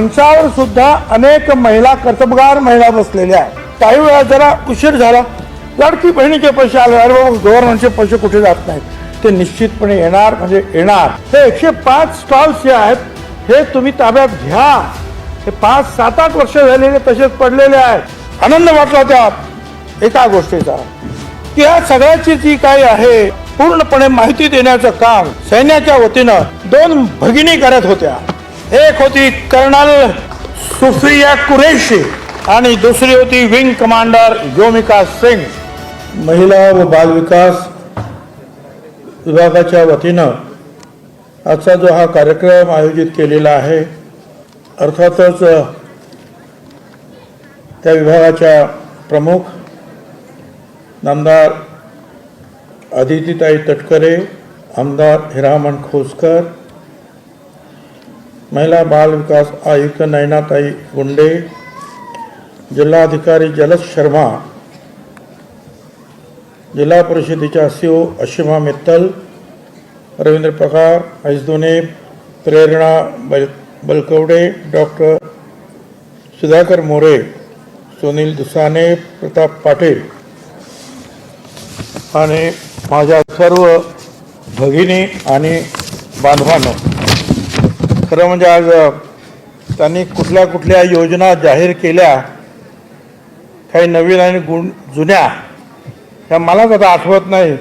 मंचावर सुद्धा अनेक महिला कर्तबगार महिला बसलेल्या आहेत. काही वेळा जरा उशीर झाला. लाडकी बहिणीचे पैसे आले. अरे बाबा गव्हर्नमेंटचे पैसे कुठे जात नाहीत? ते निश्चितपणे येणार म्हणजे येणार. हे एकशे पाच स्टॉल्स जे आहेत हे तुम्ही ताब्यात घ्या. हे पाच सात आठ वर्ष झालेले तसेच पडलेले आहेत. आनंद वाटला त्यात. एका गोष्टीचा. की या सगळ्याची जी काही आहे पूर्णपणे माहिती देण्याचं काम सैन्याच्या वतीनं दोन भगिनी करत होत्या. एक होती कर्नल सुफिया कुरेशी आणि दुसरी होती विंग कमांडर योमिका सिंग. महिला व बालविकास विभागाच्या वतीनं आजचा जो हा कार्यक्रम आयोजित केलेला आहे अर्थातच त्या विभागाच्या प्रमुख नामदार अदितीताई तटकरे आमदार हिरामण खोसकर महिला बाल विकास आयुक्त नयनाताई गुंडे जिल्हाधिकारी जलद शर्मा जिल्हा परिषदेच्या सी ओ अशिमा मित्तल रवींद्र पगार ऐजदोने प्रेरणा बल बलकवडे डॉक्टर सुधाकर मोरे सुनील दुसाने प्रताप पाटील आणि माझ्या सर्व भगिनी आणि बांधवांनो. खरं म्हणजे आज त्यांनी कुठल्या कुठल्या योजना जाहीर केल्या काही नवीन आणि गुण जुन्या ह्या मलाच आता आठवत नाही.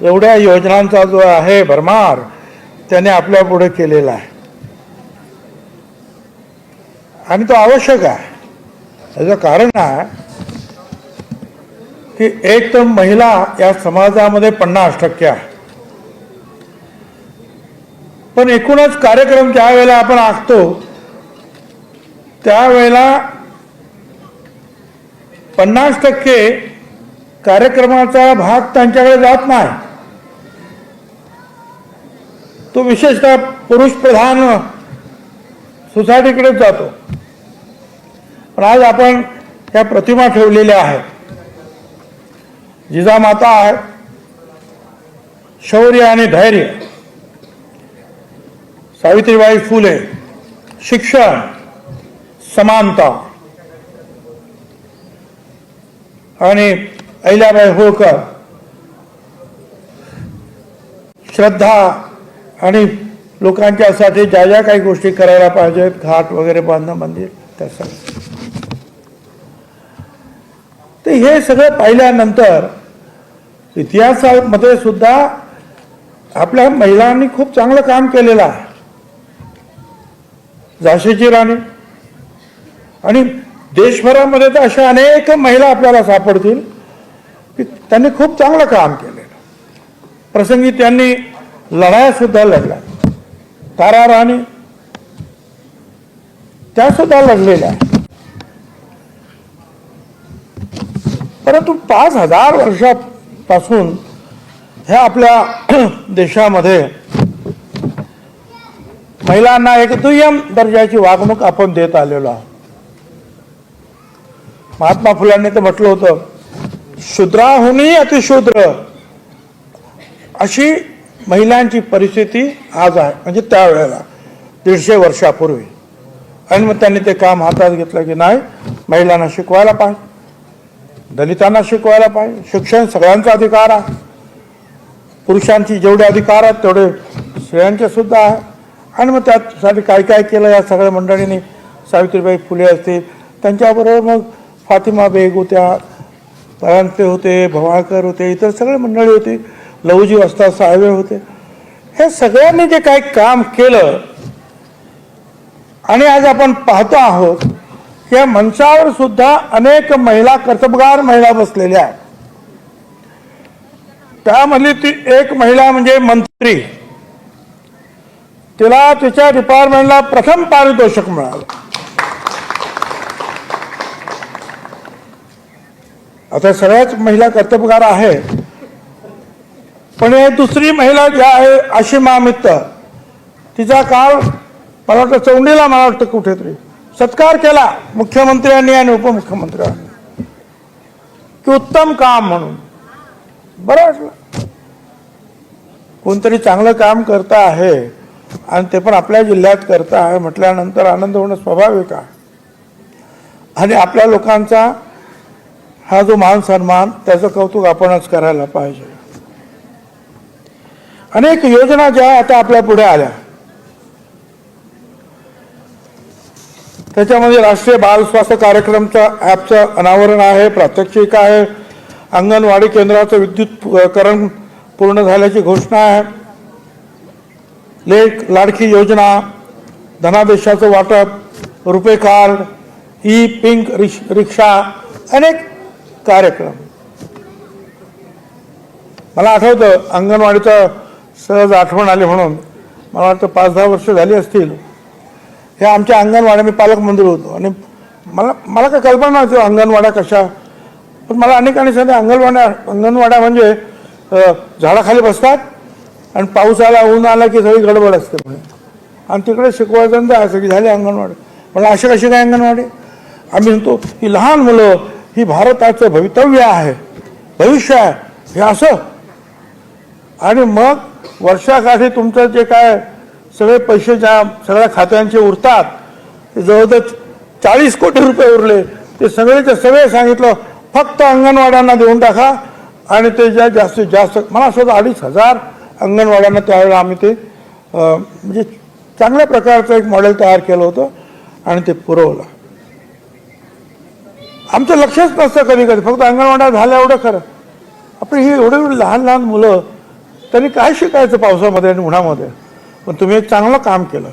एवढ्या योजनांचा जो आहे भरमार त्याने आपल्या पुढे केलेला आहे. आणि तो आवश्यक आहे. त्याचं कारण आहे की एक तर महिला या समाजामध्ये पन्नास टक्के आहे. पण एकूणच कार्यक्रम ज्या वेळेला आपण आखतो त्यावेळेला पन्नास टक्के कार्यक्रमाचा भाग त्यांच्याकडे जात नाही. तो विशेषतः पुरुष प्रधान सोसायटीकडेच जातो. पण आज आपण त्या प्रतिमा ठेवलेल्या आहेत. जिजामाता आहे शौर्य आणि धैर्य. सावित्रीबाई फुले शिक्षण समानता आणि अहिल्याबाई होळकर. श्रद्धा आणि लोकांच्यासाठी ज्या ज्या काही गोष्टी करायला पाहिजेत घाट वगैरे बांधणं मंदिर त्यासाठी तर हे सगळं पाहिल्यानंतर इतिहासामध्ये सुद्धा आपल्या महिलांनी खूप चांगलं काम केलेलं आहे. झाशीची राणी. आणि देशभरामध्ये तर अशा अनेक महिला आपल्याला सापडतील की त्यांनी खूप चांगलं काम केलेलं प्रसंगी त्यांनी लढायासुद्धा लढल्या. तारा राणी त्या सुद्धा लढलेल्या. परंतु पाच हजार वर्षापासून ह्या आपल्या देशामध्ये महिलांना एक दुय्यम दर्जाची वागणूक आपण देत आलेलो आहोत. महात्मा फुलांनी तर म्हटलं होतं शूद्राहूनही अतिशूद्र अशी महिलांची परिस्थिती आज आहे म्हणजे त्यावेळेला दीडशे वर्षापूर्वी. आणि मग त्यांनी ते काम हातात घेतलं की नाही महिलांना शिकवायला पाहिजे दलितांना शिकवायला पाहिजे शिक्षण सगळ्यांचा अधिकार आहे. पुरुषांची जेवढे अधिकार आहेत तेवढे स्त्रियांचे सुद्धा आहे. आणि मग त्यासाठी काय काय केलं या सगळ्या मंडळींनी? सावित्रीबाई फुले असतील. त्यांच्याबरोबर मग फातिमा बेग होत्या परांजपे होते भवाळकर होते इतर सगळे मंडळी होती. लवजी वस्ता साहेबे होते. हे सगळ्यांनी जे काही काम केलं आणि आज आपण पाहतो आहोत या मंचावर सुद्धा अनेक महिला कर्तबगार महिला बसलेल्या आहेत. त्यामधली ती एक महिला म्हणजे मंत्री. तिला तिच्या डिपार्टमेंटला प्रथम पारितोषिक मिळालं. आता सगळ्याच महिला कर्तबगार आहे. पण हे दुसरी महिला जी आहे अशी महामित्त तिचा काल मला वाटतं चौंडीला मला वाटतं कुठेतरी. सत्कार केला मुख्यमंत्र्यांनी आणि उपमुख्यमंत्र्यांनी. की उत्तम काम म्हणून. बरं वाटलं. कोणतरी चांगलं काम करता आहे. आणि ते पण आपल्या जिल्ह्यात करता. आहे म्हटल्यानंतर आनंद होणं स्वाभाविक आहे. आणि आपल्या लोकांचा हा जो मान सन्मान त्याचं कौतुक आपणच करायला पाहिजे. अनेक योजना ज्या आता आपल्या पुढे आल्या. त्याच्यामध्ये राष्ट्रीय बाल स्वास्थ्य कार्यक्रमचा ॲपचं अनावरण आहे प्रात्यक्षिक आहे. अंगणवाडी केंद्राचं विद्युतकरण पूर्ण झाल्याची घोषणा आहे. लेख लाडकी योजना धनादेशाचं वाटप रुपे कार्ड ई पिंक रिश रिक्षा अनेक कार्यक्रम. मला आठवतं अंगणवाडीचं सहज आठवण आली म्हणून. मला वाटतं पाच दहा वर्ष झाली असतील. हे आमच्या अंगणवाड्या मी पालकमंत्री होतो. आणि मला मला काय कल्पना नव्हती अंगणवाड्या कशा. पण मला अनेकांनी सांगितलं अंगणवाड्या अंगणवाड्या म्हणजे झाडाखाली बसतात आणि पाऊस आला ऊन आला की सगळी गडबड असते. म्हणे आणि तिकडे शिकवायचं सगळी जायचं की झाली अंगणवाडी. पण अशी कशी काय अंगणवाडी? आम्ही म्हणतो ही लहान मुलं ही भारताचं भवितव्य आहे भविष्य आहे. हे असं. आणि मग वर्षाकाठी तुमचं जे काय सगळे पैसे ज्या सगळ्या खात्यांचे उरतात ते जवळजवळ चाळीस कोटी रुपये उरले ते सगळेचे सगळे सांगितलं फक्त अंगणवाड्यांना देऊन टाका आणि ते ज्या जास्तीत जास्त मला असं अडीच हजार अंगणवाड्यांना त्यावेळेला आम्ही ते म्हणजे चांगल्या प्रकारचं एक मॉडेल तयार केलं होतं आणि ते पुरवलं. आमचं लक्षच नसतं कधी कधी फक्त अंगणवाड्या झाल्या एवढं खरं. आपण ही एवढी एवढी लहान लहान मुलं त्यांनी काय शिकायचं पावसामध्ये आणि उन्हामध्ये? पण तुम्ही एक चांगलं काम केलं.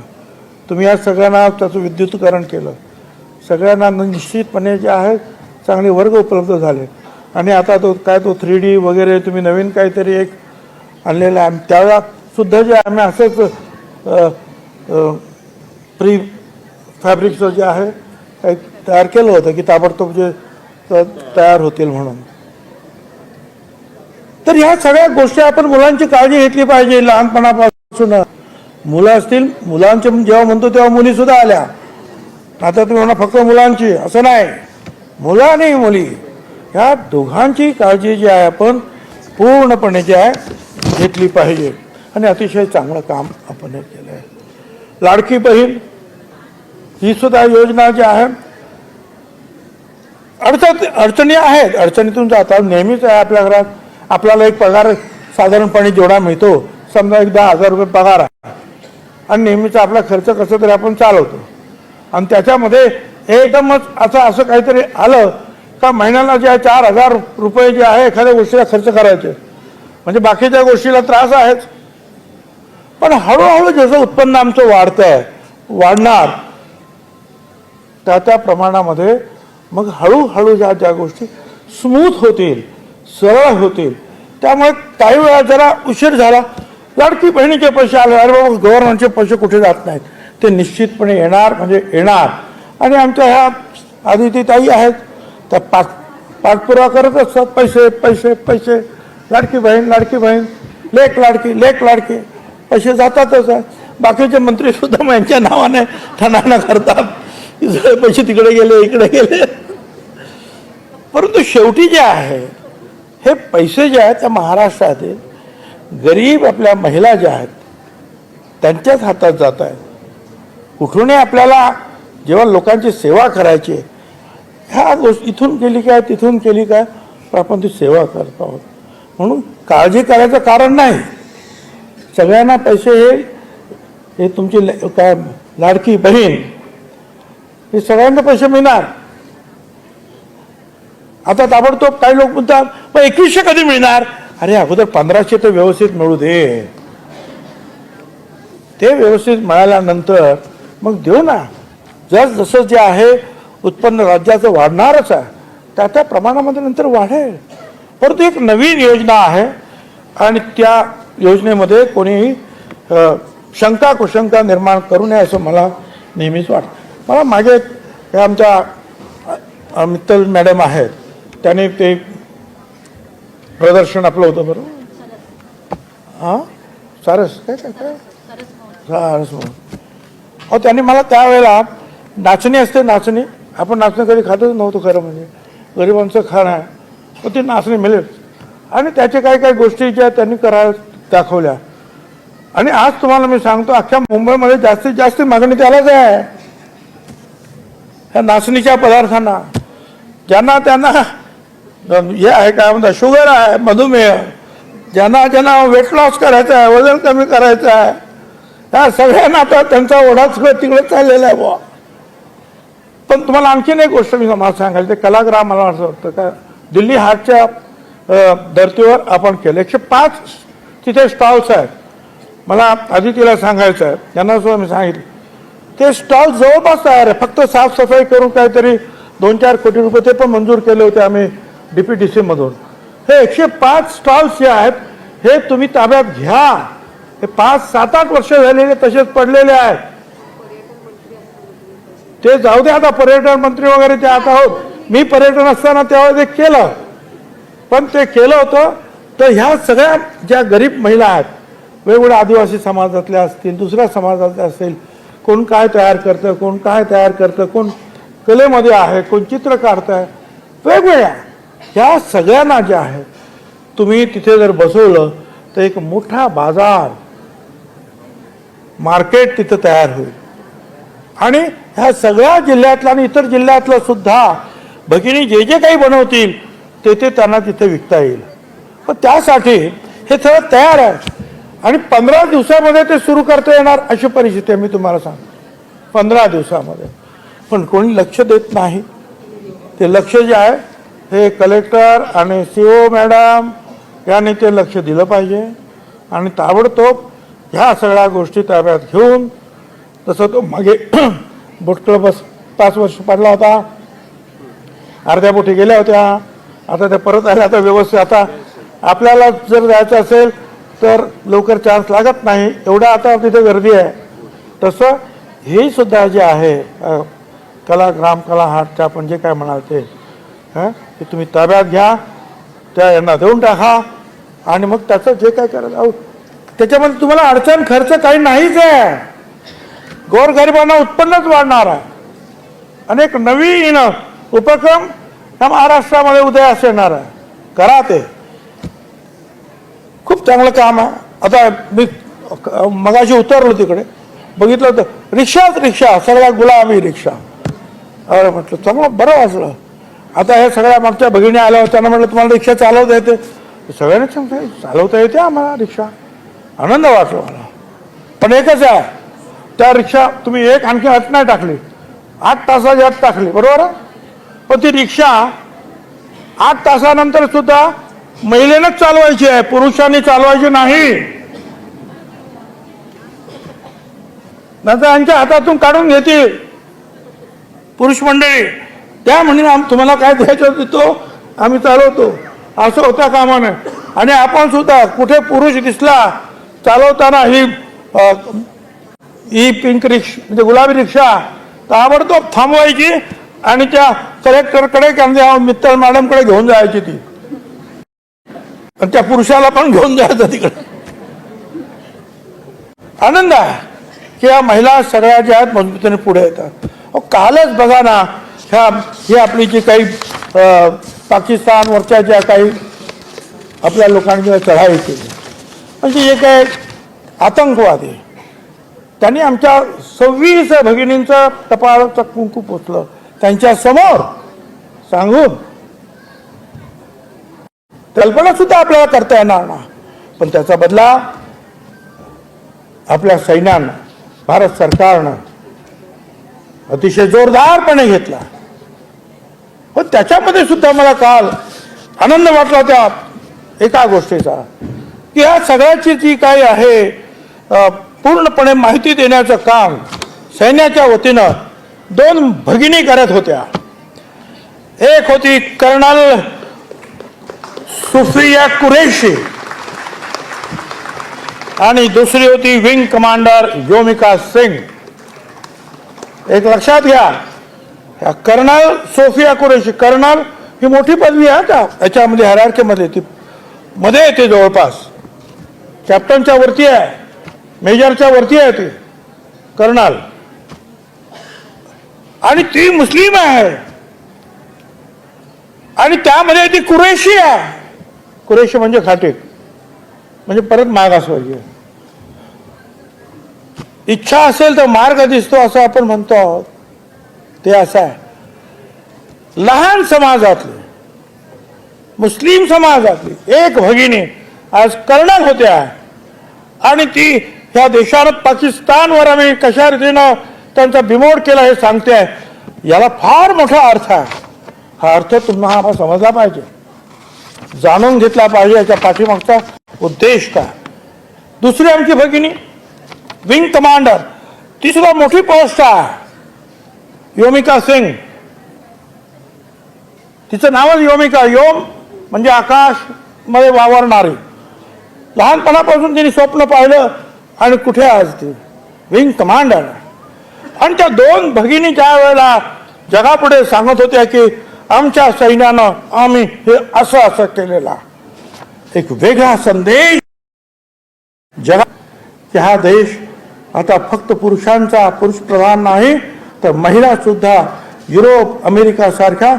तुम्ही या सगळ्यांना त्याचं विद्युतीकरण केलं. सगळ्यांना निश्चितपणे जे आहे चांगले वर्ग उपलब्ध झाले. आणि आता तो काय तो थ्री डी वगैरे तुम्ही नवीन काहीतरी एक आणलेलं आहे. त्यावेळेला सुद्धा जे आम्ही असंच प्री फॅब्रिकचं जे आहे काही तयार केलं होतं की ताबडतोब जे तयार होतील म्हणून. तर ह्या सगळ्या गोष्टी आपण मुलांची काळजी घेतली पाहिजे लहानपणापासून. मुलं असतील मुलांचे जेव्हा म्हणतो तेव्हा मुली सुद्धा आल्या. आता तुम्ही म्हणा फक्त मुलांची असं नाही. मुलं आणि मुली ह्या दोघांची काळजी जी आहे आपण पूर्णपणे जी आहे घेतली पाहिजे. आणि अतिशय चांगलं काम आपण हे केलं आहे लाडकी बहीण ही सुद्धा योजना जी आहे अडचण अडचणी आहेत. अडचणीतून जातात नेहमीच आहे आपल्या घरात. आपल्याला एक पगार साधारणपणे जेवढा मिळतो समजा एक दहा हजार रुपये पगार आहे. आणि नेहमीचा आपला खर्च कसं तरी आपण चालवतो. आणि त्याच्यामध्ये एकदमच असं असं काहीतरी आलं का महिन्याला जे आहे चार हजार रुपये जे आहे एखाद्या गोष्टीला खर्च करायचे. म्हणजे बाकीच्या गोष्टीला त्रास आहेच. पण हळूहळू जसं उत्पन्न आमचं वाढतं आहे वाढणार त्या त्या प्रमाणामध्ये मग हळूहळू ज्या ज्या गोष्टी स्मूथ होतील सरळ होतील त्यामुळे काही वेळा जरा उशीर झाला. लाडकी बहिणीचे पैसे आले अरे बाबा गव्हर्नमेंटचे पैसे कुठे जात नाहीत? ते निश्चितपणे येणार म्हणजे येणार. आणि आमच्या ह्या आदिती ताई आहेत त्या पाठ पाठपुरावा करत असतात पैसे पैसे पैसे. लाडकी बहीण लाडकी बहीण लेख लाडकी लेख लाडकी. पैसे जातातच. आहे बाकीचे मंत्री सुद्धा यांच्या नावाने ठणाणा करतात. सगळे पैसे तिकडे गेले इकडे गेले. परंतु शेवटी जे आहे हे पैसे जे आहेत त्या महाराष्ट्रातील गरीब आपल्या महिला ज्या आहेत त्यांच्याच हातात जात आहेत. कुठूनही आपल्याला जेव्हा लोकांची सेवा करायची आहे, ह्या गोष्टी इथून केली काय तिथून केली काय आपण ती सेवा करत आहोत. म्हणून काळजी करायचं कारण नाही. सगळ्यांना पैसे हे हे तुमची काय लाडकी बहीण हे सगळ्यांना पैसे मिळणार. आता ताबडतोब काही लोक म्हणतात मग एकवीसशे कधी मिळणार? अरे अगोदर पंधराशे तर व्यवस्थित मिळू दे. ते व्यवस्थित मिळाल्यानंतर मग देऊ ना. जस जसं जे आहे उत्पन्न राज्याचं वाढणारच आहे. त्या त्या प्रमाणामध्ये नंतर वाढेल. परंतु एक नवीन योजना आहे आणि त्या योजनेमध्ये कोणीही शंका कुशंका निर्माण करू नये असं मला नेहमीच वाटतं. मला मागे हे आमच्या मित्तल मॅडम आहेत त्याने ते प्रदर्शन आपलं होतं बरोबर? हां? सारस काय काय काय? सारस म्हणून अहो त्यांनी मला त्यावेळेला नाचणी असते नाचणी. आपण नाचणी कधी खातच नव्हतो खरं म्हणजे. गरिबांचं खाणं आहे. मग ती नाचणी मिळेल. आणि त्याच्या काही काही गोष्टी ज्या त्यांनी करा दाखवल्या. आणि आज तुम्हाला मी सांगतो अख्ख्या मुंबईमध्ये जास्तीत जास्त मागणी त्यालाच आहे. ह्या नाचणीच्या पदार्थांना. ज्यांना त्यांना हे आहे काय म्हणतात शुगर आहे मधुमेह. ज्यांना ज्यांना वेट लॉस करायचं आहे वजन कमी करायचं आहे. ह्या सगळ्यांना आता त्यांचा ओढा सगळं तिकडे चाललेला आहे बुवा. पण तुम्हाला आणखीन एक गोष्ट मी मला सांगायची ते कलाग्राम मला असं वाटतं का दिल्ली हाटच्या धर्तीवर आपण केलं. एकशे पाच तिथे स्टॉल्स आहेत. मला आदितीला सांगायचं आहे. त्यांना सुद्धा मी सांगितलं. ते स्टॉल जवळपास तयार आहे. फक्त साफसफाई करून काहीतरी दोन चार कोटी रुपये ते पण मंजूर केले होते आम्ही डी पी डी सीमधून हे एकशे पाच स्टॉल्स जे आहेत हे तुम्ही ताब्यात घ्या. हे पाच सात आठ वर्ष झालेले तसेच पडलेले आहेत. ते जाऊ दे आता पर्यटन मंत्री वगैरे ते आता आहोत मी पर्यटन असताना त्यावेळेस ते केलं. पण ते केलं होतं. तर ह्या सगळ्या ज्या गरीब महिला आहेत वेगवेगळ्या आदिवासी समाजातल्या असतील दुसऱ्या समाजातल्या असतील कोण काय तयार करतं कोण काय तयार करतं कोण कलेमध्ये आहे कोण चित्र काढतंय वेगवेगळ्या. ह्या सगळ्यांना ज्या आहेत तुम्ही तिथे जर बसवलं तर एक मोठा बाजार मार्केट तिथं तयार होईल. आणि ह्या सगळ्या जिल्ह्यातलं आणि इतर जिल्ह्यातलं सुद्धा भगिनी जे जे काही बनवतील ते ते त्यांना तिथे विकता येईल. पण त्यासाठी हे सगळं तयार आहे. आणि पंधरा दिवसामध्ये ते सुरू करता येणार अशी परिस्थिती आहे मी तुम्हाला सांगतो. पंधरा दिवसामध्ये. पण कोणी लक्ष देत नाही. ते लक्ष जे आहे हे कलेक्टर आणि सी ओ मॅडम यांनी ते लक्ष दिलं पाहिजे. आणि ताबडतोब ह्या सगळ्या गोष्टी ताब्यात घेऊन तसं तो मागे बुटकळ क्लब पाच वर्ष पडला होता अर्ध्या बोटी गेल्या होत्या. आता त्या परत आल्या आता व्यवस्थित आता आपल्याला जर जायचं असेल तर लवकर चान्स लागत नाही. एवढा आता तिथे गर्दी आहे. तसं हे सुद्धा जे आहे कला ग्राम कला हाटच्या आपण जे काय म्हणाल ते हां ते तुम्ही ताब्यात घ्या त्या यांना देऊन टाका आणि मग त्याचं जे काय करायचं अहो त्याच्यामध्ये तुम्हाला अडचण खर्च काही नाहीच आहे. गोरगरिबांना उत्पन्नच वाढणार आहे. अनेक नवीन उपक्रम या महाराष्ट्रामध्ये उदयास येणार आहे. करा ते. खूप चांगलं काम आहे. आता मी मगाशी उतरलो तिकडे. बघितलं होतं रिक्षाच रिक्षा सगळ्या गुलाबी रिक्षा. अरे म्हटलं चांगलं बरं वाचलं आता हे सगळ्या मागच्या भगिनी आल्या होत्या त्यांना म्हटलं तुम्हाला रिक्षा चालवता येते. सगळ्यांनी सांगते चालवता येते आम्हाला रिक्षा. आनंद वाटला मला. पण एकच आहे त्या रिक्षा तुम्ही एक आणखी अट नाही टाकली. आठ तासाची आत टाकली. बरोबर आहे? पण ती रिक्षा. आठ तासानंतर सुद्धा महिलेनंच चालवायची आहे पुरुषांनी चालवायची नाही. नंतर यांच्या हातातून काढून घेतील. पुरुष मंडळी त्या म्हणे आम तुम्हाला काय द्यायचं देतो आम्ही चालवतो. असं होता कामा नये आणि आपण सुद्धा कुठे पुरुष दिसला चालवताना ही अ, ही पिंक रिक्षा म्हणजे गुलाबी रिक्षा ताबडतोब थांबवायची आणि त्या कलेक्टरकडे आमच्या मित्तल मॅडमकडे घेऊन जायची ती. आणि त्या पुरुषाला पण घेऊन जायचं तिकडे. आनंद आहे की या महिला सगळ्या ज्या आहेत मजबूतीने पुढे येतात. कालच बघा ना ह्या ही आपली जी काही पाकिस्तानवरच्या ज्या काही आपल्या लोकांनी चढाई केली. म्हणजे जे काय आतंकवादी त्यांनी आमच्या सव्वीस भगिनींचं टपाळचं कुंकू पोचलं त्यांच्यासमोर सांगून. कल्पना सुद्धा आपल्याला करता येणार ना पण त्याचा बदला आपल्या सैन्यानं भारत सरकारनं अतिशय जोरदारपणे घेतला. पण त्याच्यामध्ये सुद्धा मला काल आनंद वाटला त्या एका गोष्टीचा की ह्या सगळ्याची जी काही आहे पूर्णपणे माहिती देण्याचं काम सैन्याच्या वतीनं दोन भगिनी करत होत्या. एक होती कर्नल सुफिया कुरेशी आणि दुसरी होती विंग कमांडर योमिका सिंग. एक लक्षात घ्या कर्नल सोफिया कुरेशी कर्नल ही मोठी पदवी आहे का? याच्यामध्ये हरारकेमध्ये ती मध्ये येते जवळपास. कॅप्टनच्या वरती आहे मेजरच्या वरती आहे ती कर्नल. आणि ती मुस्लिम आहे. आणि त्यामध्ये ती कुरेशी आहे. कुरेशी म्हणजे खाटीक. म्हणजे परत मागासवर्गीय इच्छा असेल तर मार्ग दिसतो असं आपण म्हणतो आहोत. ते असं आहे. लहान समाजातले मुस्लिम समाजातली एक भगिनी आज कर्णल होत्या. आणि ती ह्या देशानं पाकिस्तानवर आम्ही कशा रीतीनं त्यांचा बिमोड केला हे सांगते. याला फार मोठा अर्थ आहे. हा अर्थ तुम्हाला समजला पाहिजे. जाणून घेतला पाहिजे याच्या पाठीमागचा उद्देश काय? दुसरी आमची भगिनी विंग कमांडर ती सुद्धा मोठी पोस्ट आहे. योमिका सिंग. तिचं नावच योमिका. योम म्हणजे आकाशमध्ये वावरणारी. लहानपणापासून तिने स्वप्न पाहिलं आणि कुठे आज ती? विंग कमांडर आणि त्या दोन भगिनी ज्या वेळेला जगापुढे सांगत होत्या की आमच्या सैन्यानं आम्ही हे असं असं केलेला एक वेगळा संदेश. जगा की हा देश आता फक्त पुरुषांचा पुरुष प्रधान नाही तर महिला सुद्धा युरोप अमेरिका सारख्या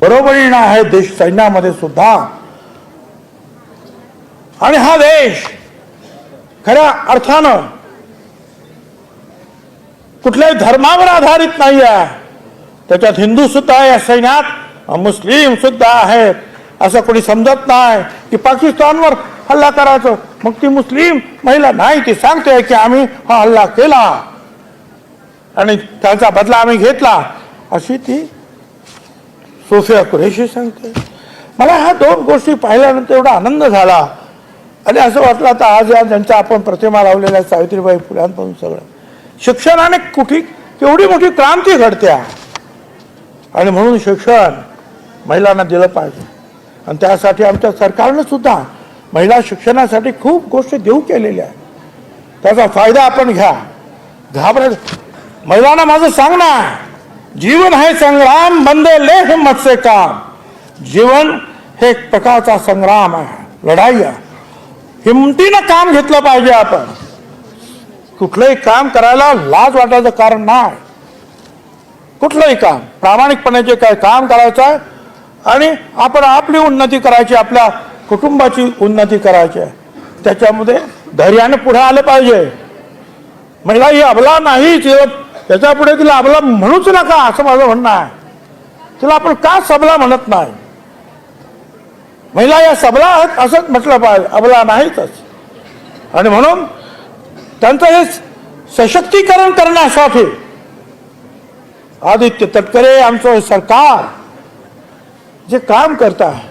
बरोबरीनं आहे देश सैन्यामध्ये सुद्धा. आणि हा देश खऱ्या अर्थानं कुठल्याही धर्मावर आधारित नाही आहे त्याच्यात हिंदू सुद्धा आहे या सैन्यात मुस्लिम सुद्धा आहेत. असं कोणी समजत नाही की पाकिस्तानवर हल्ला करायचं. मग ती मुस्लिम महिला नाही ती सांगते की आम्ही हा हल्ला केला. आणि त्याचा बदला आम्ही घेतला. अशी ती सोफिया कुरेशी सांगते. मला ह्या दोन गोष्टी पाहिल्यानंतर एवढा आनंद झाला. आणि असं वाटलं आता आज या ज्यांच्या आपण प्रतिमा लावलेल्या सावित्रीबाई फुल्यांपासून सगळं. शिक्षणाने कुठे केवढी मोठी क्रांती घडते आहे. आणि म्हणून शिक्षण महिलांना दिलं पाहिजे. आणि त्यासाठी आमच्या सरकारनं सुद्धा महिला शिक्षणासाठी खूप गोष्टी देऊ केलेल्या आहेत. त्याचा फायदा आपण घ्या. घाबर महिलांना माझं सांग ना जीवन हे संग्राम बंदे ले हिम्मत से काम. जीवन हे एक प्रकारचा संग्राम आहे. लढाई आहे. हिमतीनं काम घेतलं पाहिजे आपण. कुठलंही काम करायला लाज वाटायचं कारण नाही. कुठलंही काम प्रामाणिकपणे जे काय काम करायचं आहे आणि आपण आपली उन्नती करायची आपल्या कुटुंबाची उन्नती करायची आहे. त्याच्यामध्ये धैर्याने पुढे आलं पाहिजे. महिला ही अबला नाही त्याच्या पुढे तिला अबला म्हणूच नका असं माझं म्हणणं आहे. तिला आपण का सबला म्हणत नाही? महिला या सबला आहेत असंच म्हटलं पाहिजे. अबला नाहीतच. आणि म्हणून त्यांचं हे सशक्तीकरण करण्यासाठी आदित्य तटकरे आमचं सरकार जे काम करत आहे.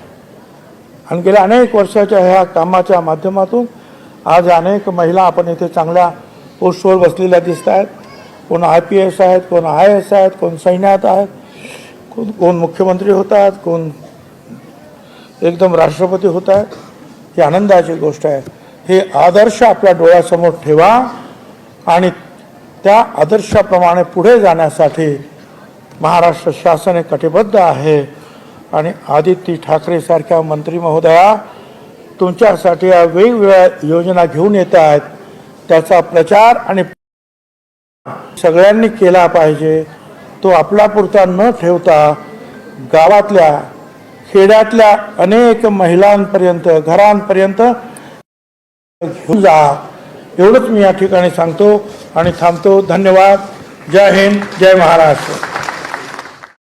आणि गेल्या अनेक वर्षाच्या ह्या कामाच्या माध्यमातून आज अनेक महिला आपण इथे चांगल्या पोस्टवर बसलेल्या दिसत आहेत. कोण आय पी एस आहेत कोण आय एस आहेत कोण सैन्यात आहेत कोण कोण मुख्यमंत्री होत आहेत कोण एकदम राष्ट्रपती होत आहेत. ही आनंदाची गोष्ट आहे. हे आदर्श आपल्या डोळ्यासमोर ठेवा आणि त्या आदर्शाप्रमाणे पुढे जाण्यासाठी महाराष्ट्र शासन हे कटिबद्ध आहे. आणि आदित्य ठाकरेसारख्या मंत्री महोदया तुमच्यासाठी या वेगवेगळ्या योजना घेऊन येत आहेत. त्याचा प्रचार आणि सगळ्यांनी केला पाहिजे. तो आपला पुरता न ठेवता गावातल्या खेड्यातल्या अनेक महिलांपर्यंत घरांपर्यंत जा एवढंच मी या ठिकाणी सांगतो आणि थांबतो. धन्यवाद. जय हिंद. जय महाराष्ट्र.